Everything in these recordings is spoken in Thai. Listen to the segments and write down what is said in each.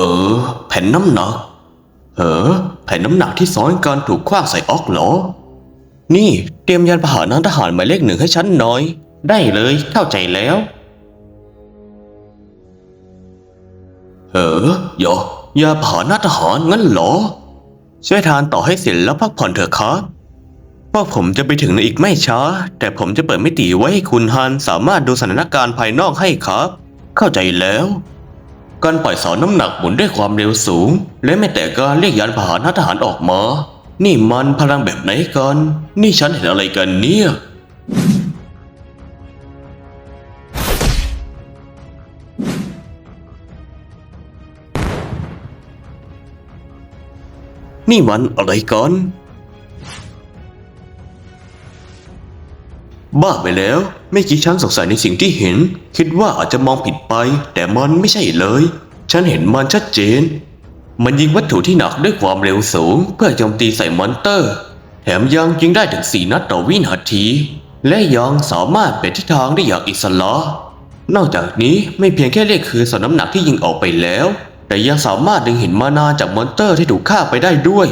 ออ แผ่นน้ำหนัก เออ แผ่นน้ำหนักที่ซ้อนกันถูกคว้างใส่ออกเหรอ นี่เตรียมยานพาหนะทหารหมายเลขหนึ่งให้ฉันหน่อย ได้เลยเข้าใจแล้ว เออโยยาพาหนะทหารงั้นเหรอ ช่วยทานต่อให้เสร็จแล้วพักผ่อนเถอะครับพวกผมจะไปถึงในอีกไม่ช้า แต่ผมจะเปิดมิติไว้ให้คุณฮันสามารถดูสถานการณ์ภายนอกให้ครับ เข้าใจแล้ว การปล่อยเสาน้ำหนักหมุนด้วยความเร็วสูง และไม่แต่การเรียกยานพาหนะทหารออกมา นี่มันพลังแบบไหนกัน นี่ฉันเห็นอะไรกันเนี่ยนี่มันอะไรกัน บ้าไปแล้ว ไม่กี่ฉันสงสัยในสิ่งที่เห็น คิดว่าอาจจะมองผิดไป แต่มันไม่ใช่เลย ฉันเห็นมันชัดเจน มันยิงวัตถุที่หนักด้วยความเร็วสูง เพื่อโจมตีใส่มอนเตอร์ แถมยังยิงได้ถึงสี่นัดต่อวินาที และยังสามารถเปลี่ยนทิศทางได้อย่างอิสระนอกจากนี้ไม่เพียงแค่เรียกคืนส่วนน้ำหนักที่ยิงออกไปแล้ว แต่ยังสามารถดึงเหินมานาจากมอนเตอร์ที่ถูกฆ่าไปได้ด้วย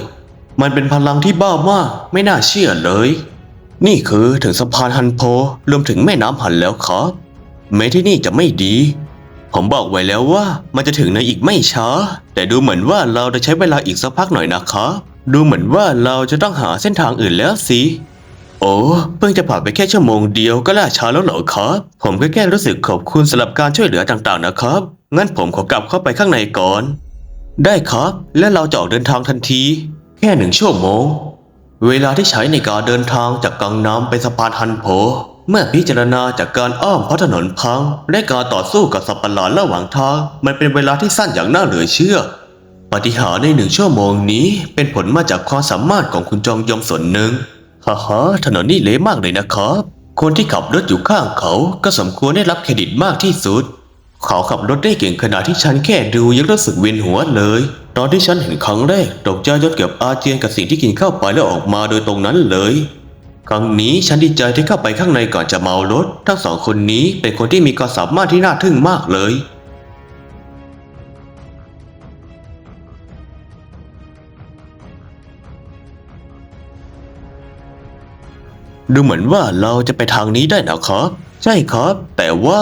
มันเป็นพลังที่บ้ามาก ไม่น่าเชื่อเลย นี่คือถึงสะพานฮันโพรวมถึงแม่น้ำหันแล้วครับแม้ที่นี่จะไม่ดี ผมบอกไว้แล้วว่ามันจะถึงในอีกไม่ช้า แต่ดูเหมือนว่าเราจะใช้เวลาอีกสักพักหน่อยนะครับดูเหมือนว่าเราจะต้องหาเส้นทางอื่นแล้วสิโอ้เพิ่งจะผ่านไปแค่ชั่วโมงเดียวก็ล่าช้าแล้วเหรอครับ ผมก็แค่รู้สึกขอบคุณสำหรับการช่วยเหลือต่างๆนะครับ งั้นผมขอกลับเข้าไปข้างในก่อน ได้ครับ และเราจะออกเดินทางทันที แค่หนึ่งชั่วโมง เวลาที่ใช้ในการเดินทางจากกังน้ำไปสะพานฮันโพเมื่อพิจารณาจากการอ้อมเพราะถนนพัง และการต่อสู้กับสัตว์ประหลาดระหว่างทาง มันเป็นเวลาที่สั้นอย่างน่าเหลือเชื่อ ปฏิหารในหนึ่งชั่วโมงนี้เป็นผลมาจากความสามารถของคุณจองยองส่วนหนึ่งฮ่าฮ่าถนนนี่เละมากเลยนะครับ คนที่ขับรถอยู่ข้างเขาก็สมควรได้รับเครดิตมากที่สุด เขาขับรถได้เก่งขนาดที่ฉันแค่ดูยังรู้สึกเวียนหัวเลย ตอนที่ฉันเห็นครั้งแรกตกใจจนเกือบอาเจียนกับสิ่งที่กินเข้าไปแล้วออกมาโดยตรงนั้นเลย ครั้งนี้ฉันดีใจที่เข้าไปข้างในก่อนจะเมารถ ทั้งสองคนนี้เป็นคนที่มีความสามารถที่น่าทึ่งมากเลยดูเหมือนว่าเราจะไปทางนี้ได้นะครับ ใช่ครับ แต่ว่า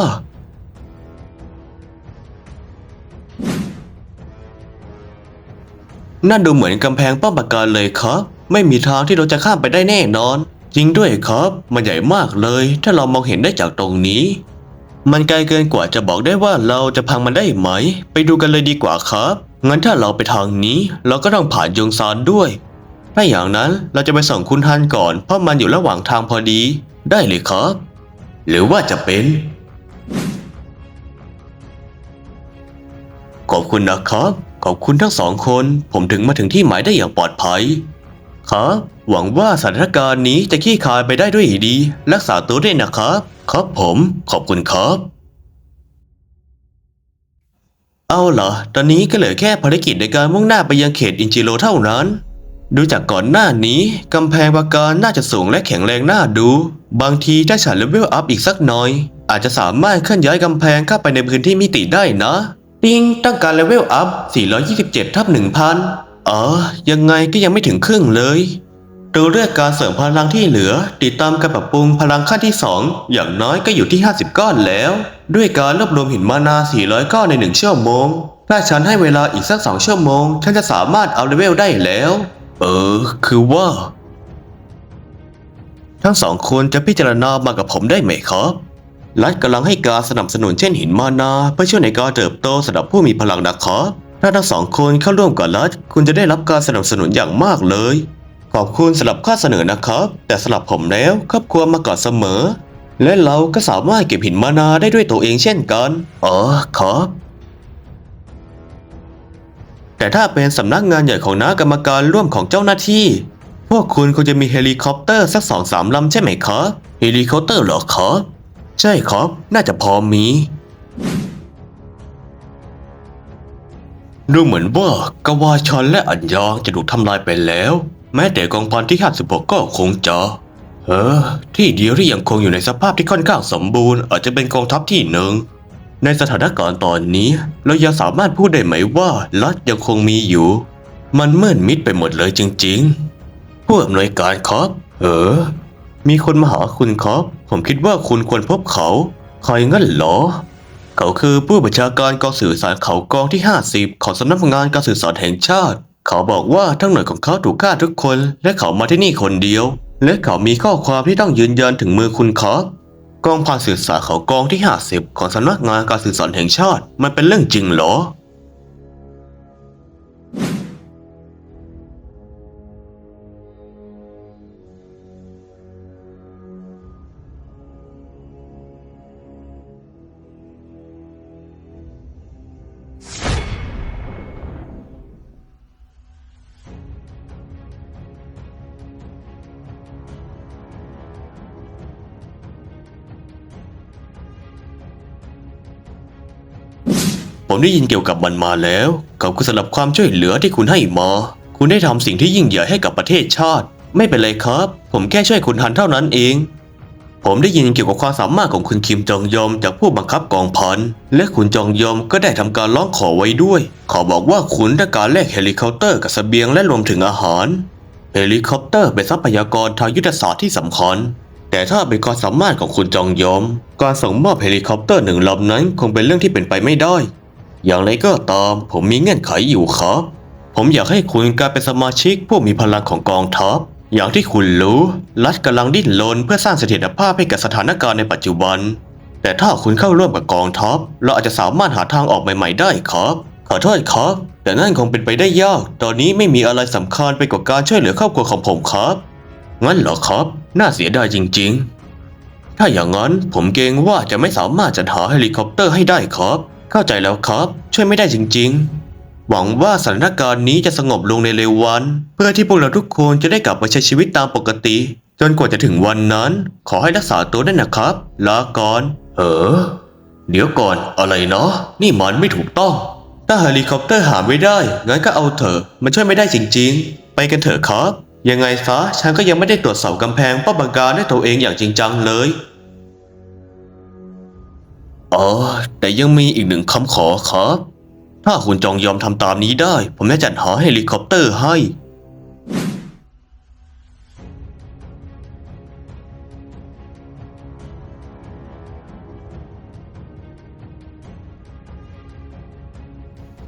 นั่นดูเหมือนกำแพงป้องปราการเลยครับ ไม่มีทางที่เราจะข้ามไปได้แน่นอน จริงด้วยครับ มันใหญ่มากเลย ถ้าเรามองเห็นได้จากตรงนี้ มันไกลเกินกว่าจะบอกได้ว่าเราจะพังมันได้ไหม ไปดูกันเลยดีกว่าครับ งั้นถ้าเราไปทางนี้ เราก็ต้องผ่านยงซานด้วยถ้าอย่างนั้นเราจะไปส่งคุณฮันก่อน เพราะมันอยู่ระหว่างทางพอดี ได้เลยครับ หรือว่าจะเป็นขอบคุณนะครับ ขอบคุณทั้งสองคน ผมถึงมาถึงที่หมายได้อย่างปลอดภัยครับหวังว่าสถานการณ์นี้จะขี้คายไปได้ด้วยดี รักษาตัวด้วยนะครับ ครับผมขอบคุณครับ เอาเหรอ ตอนนี้ก็เหลือแค่ภารกิจในการมุ่งหน้าไปยังเขตอินจิโรเท่านั้น ดูจากก่อนหน้านี้ กำแพงปราการน่าจะสูงและแข็งแรงน่าดู บางทีถ้าฉันเลเวลอัพอีกสักหน่อย อาจจะสามารถเคลื่อนย้ายกำแพงเข้าไปในพื้นที่มิติได้นะ ติงต้องการเลเวลอัพ 427 ทับ 1,000 อ๋อ ยังไงก็ยังไม่ถึงครึ่งเลยดูเรื่องการเสริมพลังที่เหลือ ติดตามการปรับปรุงพลังขั้นที่ 2 อย่างน้อยก็อยู่ที่ 50 ก้อนแล้ว ด้วยการรวบรวมหินมานา 400 ก้อนใน 1 ชั่วโมง ถ้าฉันให้เวลาอีกสัก 2 ชั่วโมง ฉันจะสามารถเอาเลเวลได้แล้ว เออ คือว่า ทั้งสองคนจะพิจารณามากับผมได้ไหมครับ รัฐกำลังให้การสนับสนุนเช่นหินมานาเพื่อช่วยในการเติบโตสำหรับผู้มีพลังนะครับ ถ้าทั้งสองคนเข้าร่วมกับรัฐคุณจะได้รับการสนับสนุนอย่างมากเลย ขอบคุณสำหรับข้อเสนอนะครับ แต่สำหรับผมแล้วครอบครัวมาก่อนเสมอ และเราก็สามารถเก็บหินมานาได้ด้วยตัวเองเช่นกันอ๋อครับแต่ถ้าเป็นสำนักงานใหญ่ของน้ากรรมการร่วมของเจ้าหน้าที่ พวกคุณควรจะมีเฮลิคอปเตอร์สักสองสามลำใช่ไหมครับเฮลิคอปเตอร์เหรอครับ ใช่ครับ น่าจะพอมี ดูเหมือนว่ากวาชอนและอัญยองจะถูกทำลายไปแล้ว แม้แต่กองพันที่56ก็คงจะเออที่เดียวที่ยังคงอยู่ในสภาพที่ค่อนข้างสมบูรณ์ อาจจะเป็นกองทัพที่หนึ่งในสถานการณ์ตอนนี้ เรายังสามารถพูดได้ไหมว่ารัฐยังคงมีอยู่ มันมืดมิดไปหมดเลยจริง ๆ ผู้อำนวยการครับ เออ มีคนมาหาคุณครับ ผมคิดว่าคุณควรพบเขา ใครงั้นเหรอ เขาคือผู้บัญชาการกองสื่อสารเขากองที่ 50 ของสำนักงานการสื่อสารแห่งชาติ เขาบอกว่าทั้งหน่วยของเขาถูกฆ่าทุกคน และเขามาที่นี่คนเดียว และเขามีข้อความที่ต้องยืนยันถึงมือคุณครับกองพันสื่อสารเขากองที่ 50 ของสำนักงานการสื่อสารแห่งชาติ มันเป็นเรื่องจริงเหรอ ผมได้ยินเกี่ยวกับมันมาแล้วขอบคุณสำหรับความช่วยเหลือที่คุณให้มา คุณได้ทำสิ่งที่ยิ่งใหญ่ให้กับประเทศชาติ ไม่เป็นไรครับ ผมแค่ช่วยคุณทันเท่านั้นเอง ผมได้ยินเกี่ยวกับความสามารถของคุณคิมจองยอมจากผู้บังคับกองพันและคุณจองยอมก็ได้ทำการร้องขอไว้ด้วย ขอบอกว่าคุณได้การแลกเฮลิคอปเตอร์กับเสบียงและรวมถึงอาหาร เฮลิคอปเตอร์เป็นทรัพยากรทางยุทธศาสตร์ที่สำคัญแต่ถ้าเป็นความสามารถของคุณจองยอม การส่งมอบเฮลิคอปเตอร์หนึ่งลำนั้นคงเป็นเรื่องที่เป็นไปไม่ได้ อย่างไรก็ตาม ผมมีเงื่อนไขอยู่ครับ ผมอยากให้คุณกลายเป็นสมาชิกผู้มีพลังของกองทัพ อย่างที่คุณรู้ รัฐกำลังดิ้นรนเพื่อสร้างเสถียรภาพให้กับสถานการณ์ในปัจจุบัน แต่ถ้าคุณเข้าร่วมกับกองทัพ เราอาจจะสามารถหาทางออกใหม่ ๆ ได้ครับ ขอโทษครับ แต่นั่นคงเป็นไปได้ยาก ตอนนี้ไม่มีอะไรสำคัญไปกว่าการช่วยเหลือครอบครัวของผมครับ งั้นเหรอครับ น่าเสียดายจริง ๆ ถ้าอย่างนั้นผมเกรงว่าจะไม่สามารถจัดหาเฮลิคอปเตอร์ให้ได้ครับ เข้าใจแล้วครับ ช่วยไม่ได้จริง ๆ หวังว่าสถานการณ์นี้จะสงบลงในเร็ววัน เพื่อที่พวกเราทุกคนจะได้กลับมาใช้ชีวิตตามปกติ จนกว่าจะถึงวันนั้น ขอให้รักษาตัวด้วยนะครับ ลาก่อนเออเดี๋ยวก่อนอะไรเนาะนี่มันไม่ถูกต้อง ถ้าเฮลิคอปเตอร์หาไม่ได้งั้นก็เอาเถอะมันช่วยไม่ได้จริง ๆ ไปกันเถอะครับ ยังไงซะฉันก็ยังไม่ได้ตรวจสอบกำแพงป้องกันการด้วยตัวเองอย่างจริงจังเลย อ๋อ แต่ยังมีอีกหนึ่งคำขอครับ ถ้าคุณจองยอมทำตามนี้ได้ ผมจะจัดหาเฮลิคอปเตอร์ให้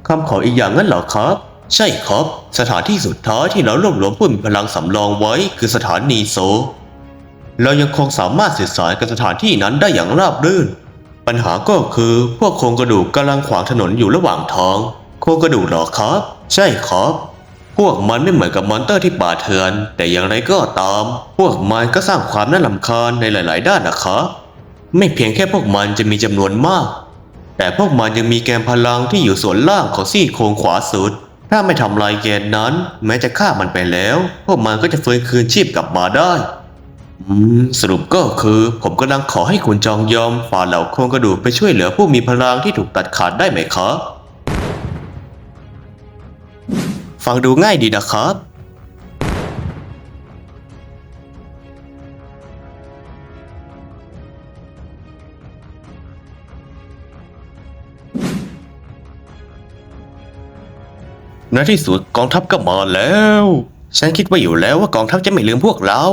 คำขออีกอย่างนั้นเหรอครับ ใช่ครับ สถานที่สุดท้ายที่เรารวบรวมผู้มีพลังสำรองไว้คือสถานีโซ เรายังคงสามารถสื่อสารกับสถานที่นั้นได้อย่างราบรื่น ปัญหาก็คือพวกโครงกระดูกกำลังขวางถนนอยู่ระหว่างทาง โครงกระดูกเหรอครับ ใช่ครับ พวกมันไม่เหมือนกับมอนเตอร์ที่ป่าเถื่อน แต่อย่างไรก็ตาม พวกมันก็สร้างความน่ารำคาญในหลาย ๆ ด้านนะครับ ไม่เพียงแค่พวกมันจะมีจำนวนมาก แต่พวกมันยังมีแกนพลังที่อยู่ส่วนล่างของซี่โครงขวาสุด ถ้าไม่ทำลายแกนนั้น แม้จะฆ่ามันไปแล้ว พวกมันก็จะฟื้นคืนชีพกลับมาได้ สรุปก็คือผมกำลังขอให้คุณจองยอมฝ่าเหล่าโครงกระดูกไปช่วยเหลือผู้มีพลังที่ถูกตัดขาดได้ไหมครับ ฟังดูง่ายดีนะครับ ในที่สุดกองทัพก็มาแล้ว ฉันคิดว่าอยู่แล้วว่ากองทัพจะไม่ลืมพวกเรา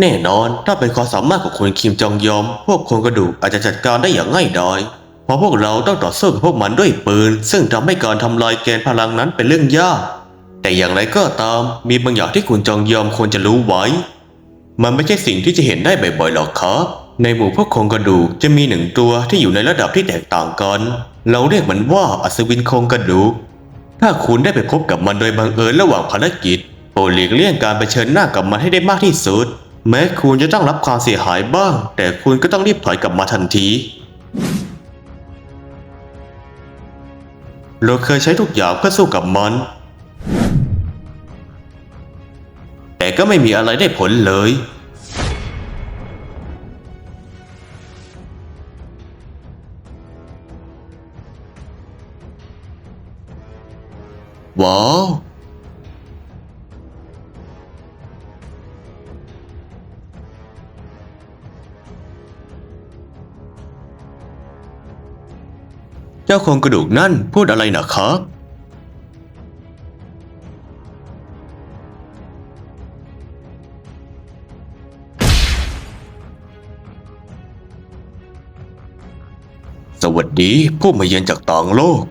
แน่นอนถ้าเป็นความสามารถของคุณคิมจองยอม พวกโครงกระดูกอาจจะจัดการได้อย่างง่ายดายเพราะพวกเราต้องต่อสู้กับพวกมันด้วยปืน ซึ่งทำให้การทำลายแกนพลังนั้นเป็นเรื่องยาก แต่อย่างไรก็ตามมีบางอย่างที่คุณจองยอมควรจะรู้ไว้ มันไม่ใช่สิ่งที่จะเห็นได้บ่อยๆหรอกครับ ในหมู่พวกโครงกระดูกจะมีหนึ่งตัวที่อยู่ในระดับที่แตกต่างกัน เราเรียกมันว่าอัศวินโครงกระดูก ถ้าคุณได้ไปพบกับมันโดยบังเอิญระหว่างภารกิจโปรดหลีกเลี่ยงการไปเผชิญหน้ากับมันให้ได้มากที่สุด แม้คุณจะต้องรับความเสียหายบ้าง แต่คุณก็ต้องรีบถอยกลับมาทันที เราเคยใช้ทุกอย่างเพื่อสู้กับมัน แต่ก็ไม่มีอะไรได้ผลเลย ว้าว เจ้าโครงกระดูกนั่นพูดอะไรนะครับ สวัสดีผู้มาเยือนจากต่างโลก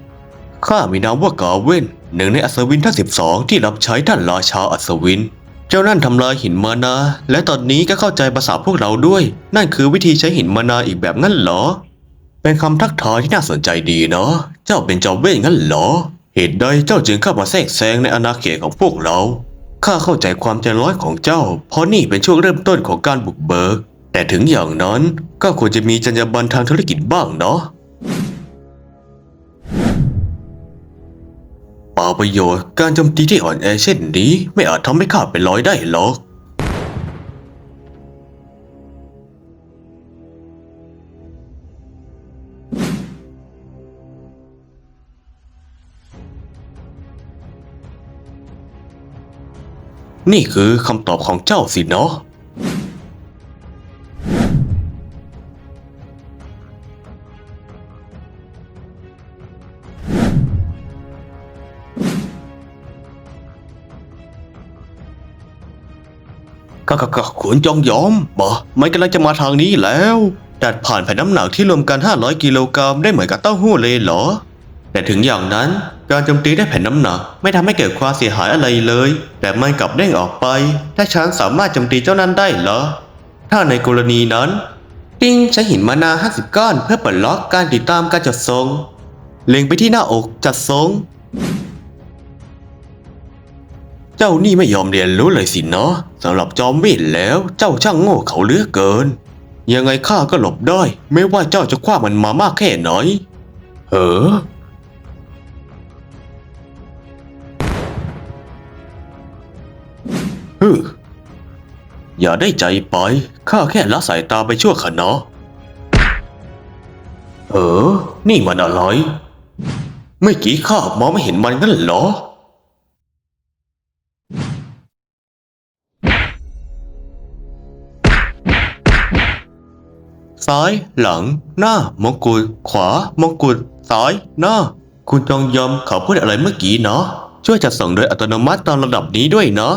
ข้ามีนามว่ากาเว่นหนึ่งในอัศวินทั้งสิบสองที่รับใช้ท่านราชาอัศวิน เจ้านั่นทำลายหินมานา และตอนนี้ก็เข้าใจภาษาพวกเราด้วย นั่นคือวิธีใช้หินมานาอีกแบบงั้นเหรอ เป็นคำทักทายที่น่าสนใจดีเนาะ เจ้าเป็นจอมเวทงั้นเหรอ เหตุใดเจ้าจึงเข้ามาแทรกแซงในอาณาเขตของพวกเรา ข้าเข้าใจความใจร้อยของเจ้า เพราะนี่เป็นช่วงเริ่มต้นของการบุกเบิก แต่ถึงอย่างนั้นก็ควรจะมีจรรยาบรรณทางธุรกิจบ้างเนาะเปล่าประโยชน์ การโจมตีที่อ่อนแอเช่นนี้ ไม่อาจทำให้ข้าเป็นร้อยได้หรอก นี่คือคำตอบของเจ้าสิเนาะก็ก็ก็ขุนจองยอมบ่มันกำลังจะมาทางนี้แล้ว ดัดผ่านแผ่นน้ำหนักที่รวมกัน 500 กิโลกรัมได้เหมือนกับเต้าหู้เลยเหรอ แต่ถึงอย่างนั้น การโจมตีได้วยแผ่นน้ำหนัก ไม่ทำให้เกิดความเสียหายอะไรเลย แต่มันกลับเด้งออกไป ถ้าฉันสามารถโจมตีเจ้านั้นได้เหรอ ถ้าในกรณีนั้น ติ้งใช้หินมานา 50 ก้อน เพื่อปลดล็อกการติดตามการจัดทรง เล็งไปที่หน้าอกจัดทรง เจ้านี่ไม่ยอมเรียนรู้เลยสินะสำหรับจอมเวทแล้วเจ้าช่างโง่เขาเลือเกิน ยังไงข้าก็หลบได้ ไม่ว่าเจ้าจะคว้ามันมามากแค่ไหนเออ ฮึอย่าได้ใจไป ข้าแค่ละสายตาไปชั่วขณะเออ นี่มันอะไรเมื่อกี้ข้ามองไม่เห็นมันงั้นเหรอ ซ้ายหลัง หน้ามงกุฎขวามงกุฎซ้ายหน้า คุณจองยอมเขาพูดอะไรเมื่อกี้เนาะช่วยจัดส่งโดยอัตโนมัติตามระดับนี้ด้วยเนาะ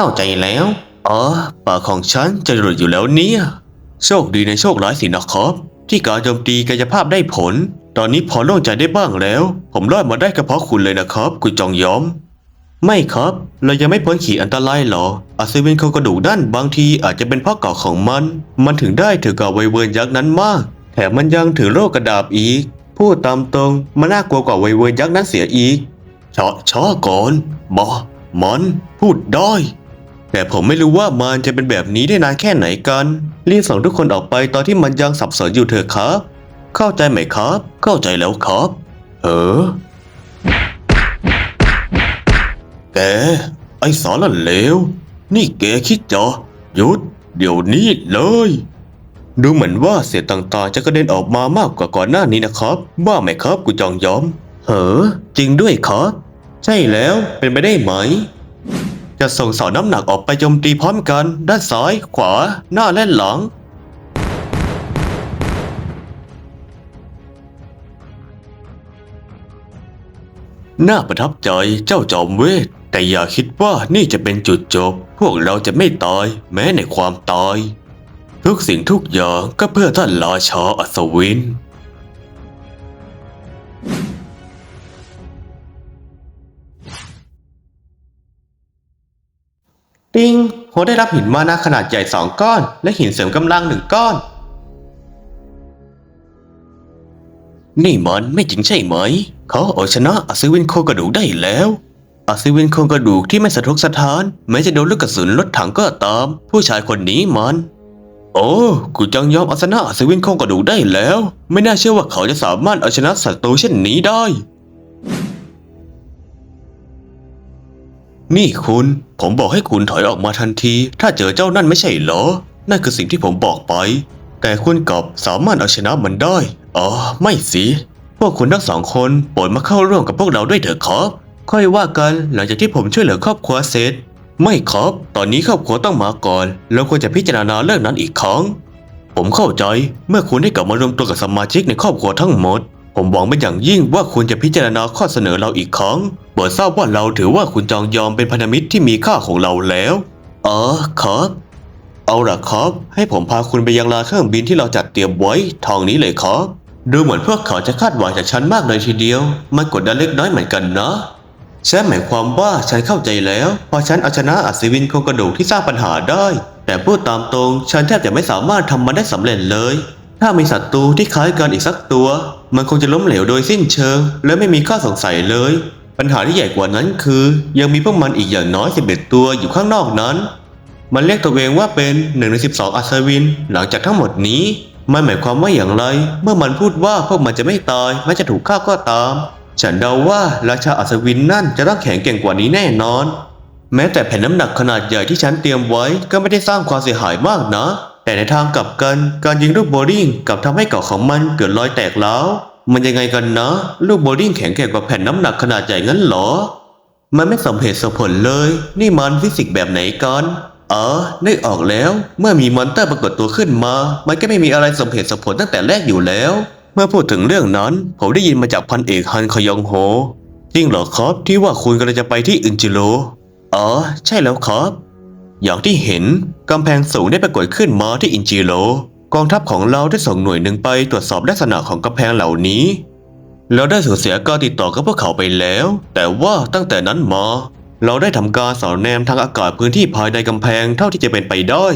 เข้าใจแล้วอ๋อปาของฉันจะหลุดอยู่แล้วเนี่ยโชคดีในโชคร้ายสินะครับ ที่การโจมตีกายภาพได้ผล ตอนนี้พอโล่งใจได้บ้างแล้ว ผมรอดมาได้ก็เพราะคุณเลยนะครับ คุณจองยอม ไม่ครับ เรายังไม่พ้นขีดอันตรายหรออัศวินโครงกระดูกนั่นบางทีอาจจะเป็นเพ่อเก่าของมัน มันถึงได้ถือกับไวเวิร์นยักษ์นั้นมาก แถมมันยังถือโรคกระดาบอีก พูดตามตรงมันน่ากลัวกว่าไวเวิร์นยักษ์นั้นเสียอีกชอช้อก่อนบอมันพูดได้ แต่ผมไม่รู้ว่ามันจะเป็นแบบนี้ได้นานแค่ไหนกันรีบส่งทุกคนออกไปตอนที่มันยังสับสนอยู่เถอะครับ เข้าใจไหมครับ เข้าใจแล้วครับ เออแกไอ้สารเลว นี่แกคิดจะหยุด เดี๋ยวนี้เลย ดูเหมือนว่าเศษต่างๆ จะกระเด็นออกมามากกว่าก่อนหน้านี้นะครับว่าไหมครับกูจองยอม เหอจริงด้วยครับ ใช่แล้วเป็นไปได้ไหม จะส่งเสาน้ำหนักออกไปโจมตีพร้อมกัน ด้านซ้าย ขวา หน้าและหลัง น่าประทับใจเจ้าจอมเวท แต่อย่าคิดว่านี่จะเป็นจุดจบ พวกเราจะไม่ตาย แม้ในความตาย ทุกสิ่งทุกอย่างก็เพื่อท่านราชาอัศวิน ได้รับหินมานาขนาดใหญ่สองก้อน และหินเสริมกำลังหนึ่งก้อน นี่มันไม่จริงใช่ไหม เขาเอาชนะอัศวินโครงกระดูกได้แล้วอัศวินโครงกระดูกที่ไม่สะทกสะท้าน แม้จะโดนลูกกระสุนรถถังก็ตาม ผู้ชายคนนี้มัน โอ้กูจังยอมเอาชนะอัศวินโครงกระดูกได้แล้ว ไม่น่าเชื่อว่าเขาจะสามารถเอาชนะศัตรูเช่นนี้ได้ นี่คุณ ผมบอกให้คุณถอยออกมาทันที ถ้าเจอเจ้านั่นไม่ใช่เหรอ นั่นคือสิ่งที่ผมบอกไป แต่คุณกลับสามารถเอาชนะมันได้ อ๋อ ไม่สิ พวกคุณทั้งสองคนโปรดมาเข้าร่วมกับพวกเราด้วยเถอะครับ ค่อยว่ากันหลังจากที่ผมช่วยเหลือครอบครัวเสร็จ ไม่ครับ ตอนนี้ครอบครัวต้องมาก่อน แล้วควรจะพิจารณาเรื่องนั้นอีกครั้ง ผมเข้าใจ เมื่อคุณได้กลับมารวมตัวกับสมาชิกในครอบครัวทั้งหมด ผมหวังเป็นอย่างยิ่งว่าคุณจะพิจารณาข้อเสนอเราอีกครั้งโปรดทราบว่าเราถือว่าคุณจองยอมเป็นพันธมิตรที่มีค่าของเราแล้วอ๋อครับ เอาล่ะครับ ให้ผมพาคุณไปยังลานเครื่องบินที่เราจัดเตรียมไว้ทางนี้เลยครับดูเหมือนพวกเขาจะคาดหวังจากฉันมากเลยทีเดียว มันกดดันเล็กน้อยเหมือนกันนะฉันหมายความว่าฉันเข้าใจแล้ว พอฉันเอาชนะอัศวินโครงกระดูกที่สร้างปัญหาได้ แต่พูดตามตรง ฉันแทบจะไม่สามารถทำมันได้สำเร็จเลย ถ้ามีศัตรูที่คล้ายกันอีกสักตัว มันคงจะล้มเหลวโดยสิ้นเชิง และไม่มีข้อสงสัยเลย ปัญหาที่ใหญ่กว่านั้นคือ ยังมีพวกมันอีกอย่างน้อย 11 ตัวอยู่ข้างนอกนั้น มันเรียกตัวเองว่าเป็นหนึ่งในสิบสองอัศวิน หลังจากทั้งหมดนี้ มันหมายความว่าอย่างไร เมื่อมันพูดว่าพวกมันจะไม่ตายแม้จะถูกฆ่าก็ตาม ฉันเดาว่าราชาอัศวินนั่นจะต้องแข็งแกร่งกว่านี้แน่นอน แม้แต่แผ่นน้ำหนักขนาดใหญ่ที่ฉันเตรียมไว้ก็ไม่ได้สร้างความเสียหายมากนะ แต่ในทางกลับกันการยิงลูกโบว์ลิ่งกลับทำให้เกาะของมันเกิดรอยแตกแล้วมันยังไงกันนะลูกโบว์ลิ่งแข็งแกร่งกว่าแผ่นน้ำหนักขนาดใหญ่งั้นเหรอ มันไม่สมเหตุสมผลเลย นี่มันฟิสิกส์แบบไหนกันเออนึกออกแล้ว เมื่อมีมอนเตอร์ปรากฏตัวขึ้นมา มันก็ไม่มีอะไรสมเหตุสมผลตั้งแต่แรกอยู่แล้ว เมื่อพูดถึงเรื่องนั้น ผมได้ยินมาจากพันเอกฮันคยองโฮจริงเหรอครับที่ว่าคุณกำลังจะไปที่อินจิโรอ๋อใช่แล้วครับ อย่างที่เห็นกำแพงสูงได้ปรากฏขึ้นมาที่อินจิโรกองทัพของเราได้ส่งหน่วยหนึ่งไปตรวจสอบลักษณะของกำแพงเหล่านี้ เราได้สูญเสียการติดต่อกับพวกเขาไปแล้ว แต่ว่าตั้งแต่นั้นมา เราได้ทำการสอดแนมทางอากาศพื้นที่ภายในกำแพงเท่าที่จะเป็นไปได้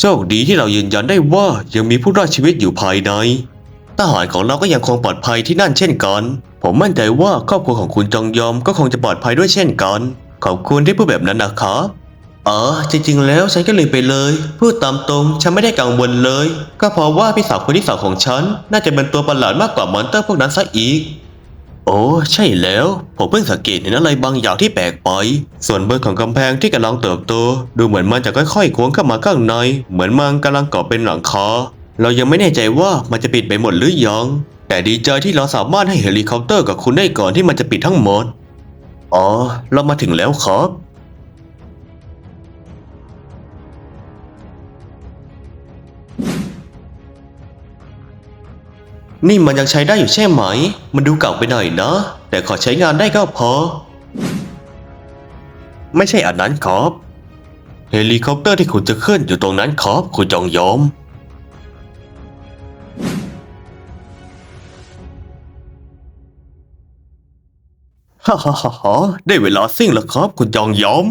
โชคดีที่เรายืนยันได้ว่ายังมีผู้รอดชีวิตอยู่ภายในทหารของเราก็ยังคงปลอดภัยที่นั่นเช่นกัน ผมมั่นใจว่าครอบครัวของคุณจองยอมก็คงจะปลอดภัยด้วยเช่นกัน ขอบคุณที่พูดแบบนั้นนะครับ อ๋อจริงๆ แล้วฉันก็ลืมไปเลย พูดตามตรงฉันไม่ได้กังวลเลย ก็เพราะว่าพี่สาวคนที่สองของฉัน น่าจะเป็นตัวประหลาดมากกว่ามอนเตอร์พวกนั้นซะอีก โอ้ใช่แล้ว ผมเพิ่งสังเกตเห็นอะไรบางอย่างที่แปลกไป ส่วนบนของกำแพงที่กำลังเติบโต ดูเหมือนมันจะค่อยๆโค้งเข้ามาข้างใน เหมือนมันกำลังก่อเป็นหลังคาเรายังไม่แน่ใจว่ามันจะปิดไปหมดหรือยังแต่ดีใจที่เราสามารถให้เฮลิคอปเตอร์กับคุณได้ก่อนที่มันจะปิดทั้งหมดอ๋อเรามาถึงแล้วครับ นี่มันยังใช้ได้อยู่ใช่ไหม มันดูเก่าไปหน่อยนะ แต่ขอใช้งานได้ก็พอ ไม่ใช่อันนั้นครับ เฮลิคอปเตอร์ที่คุณจะขึ้นอยู่ตรงนั้นครับ คุณจองยอม ฮ่าฮ่าฮ่าได้เวลาซิ่งแล้วครับ คุณจองยอม